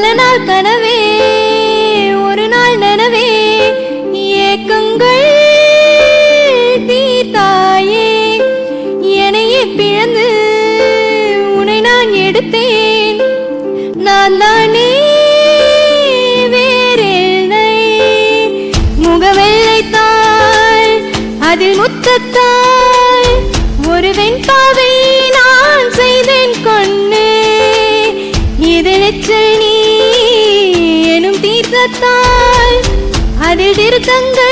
பல நாள் கனவே ஒரு நாள் நனவே ஏக்கங்கள் தீர்த்தாயே. என்னையே பிழந்து உன்னை நான் எடுத்தேன். நான் தானே வேறில்லை முகவெள்ளைத்தாள் அதில் முத்தத்தாள் எனும் தீர்த்தத்தாள்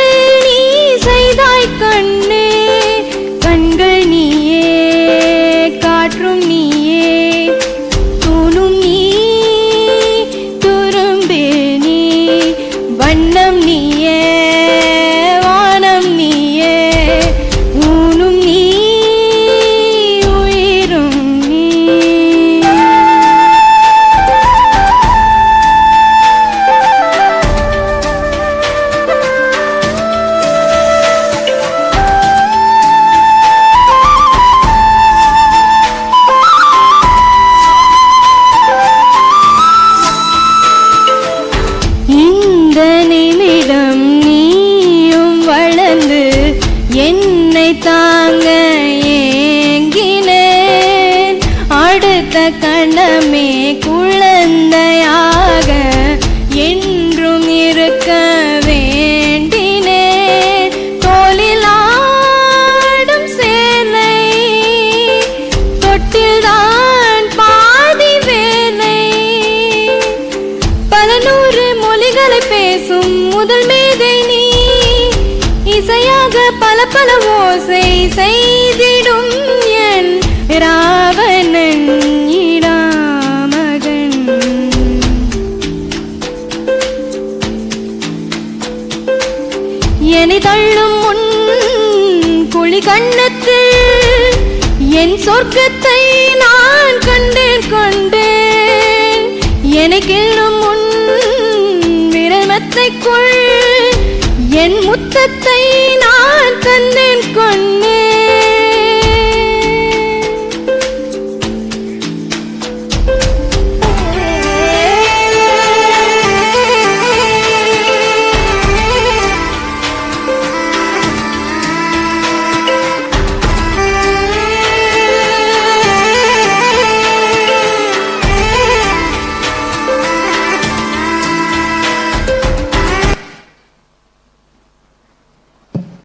என்னை தாங்க ஏங்கினேன். அடுத்த கணமே இசையாக பல பல ஓசை செய்திடும் என் ராவணன் இடாமகன் என்னை தள்ளும் முன் குழி கண்ணத்தில் என் சொர்க்கத்தை நான் கண்டேன் கொண்டேன். எனக்கெல்லும் முன் விரல் மெத்தைக்குள் என் முத்தத்தை நான் தந்தேன் கொண்டேன்